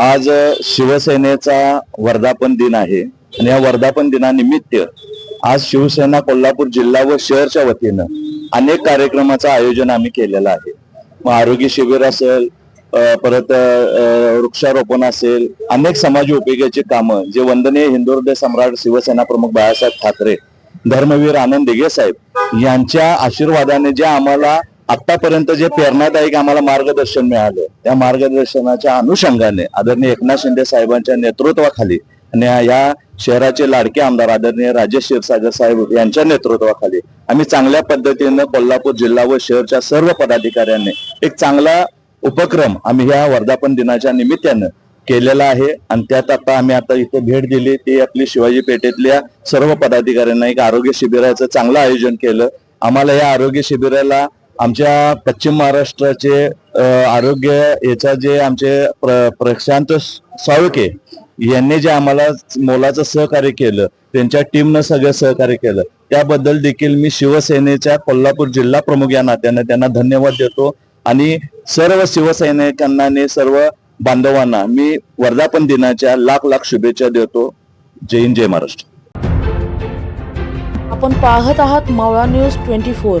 आज शिवसेनेचा वर्धापन दिन आहे आणि या वर्धापन दिनानिमित्त आज शिवसेना कोल्हापूर जिल्हा व शहरच्या वतीनं अनेक कार्यक्रमाचं आयोजन आम्ही केलेलं आहे. मग आरोग्य शिबिर असेल परत वृक्षारोपण असेल अनेक समाज उपयोगाची कामं जे वंदनीय हिंदू सम्राट शिवसेना प्रमुख बाळासाहेब ठाकरे धर्मवीर आनंद दिघे साहेब यांच्या आशीर्वादाने जे आम्हाला आतापर्यंत जे प्रेरणादायक आम्हाला मार्गदर्शन मिळालं. त्या मार्गदर्शनाच्या अनुषंगाने आदरणीय एकनाथ शिंदे साहेबांच्या नेतृत्वाखाली आणि या शहराचे लाडके आमदार आदरणीय राजेश क्षीरसागर साहेब यांच्या नेतृत्वाखाली आम्ही चांगल्या पद्धतीनं कोल्हापूर जिल्हा व शहरच्या सर्व पदाधिकाऱ्यांनी एक चांगला उपक्रम आम्ही ह्या वर्धापन दिनाच्या निमित्तानं केलेला आहे. आणि त्यात आता आम्ही आता इथे भेट दिली. ती आपली शिवाजी पेठेतल्या सर्व पदाधिकाऱ्यांना एक आरोग्य शिबिराचं चांगलं आयोजन केलं. आम्हाला या आरोग्य शिबिराला आमच्या पश्चिम महाराष्ट्राचे आरोग्य याचा जे आमचे प्र, प्रशांत साळुके यांनी जे आम्हाला मोलाचं सहकार्य केलं त्यांच्या टीमनं सगळं सहकार्य केलं त्याबद्दल देखील मी शिवसेनेच्या कोल्हापूर जिल्हा प्रमुख या नात्याने त्यांना धन्यवाद देतो आणि सर्व शिवसैनिकांना आणि सर्व बांधवांना मी वर्धापन दिनाच्या लाख लाख शुभेच्छा देतो. जय हिंद जय महाराष्ट्र. आपण पाहत आहात मावळा न्यूज ट्वेंटी फोर.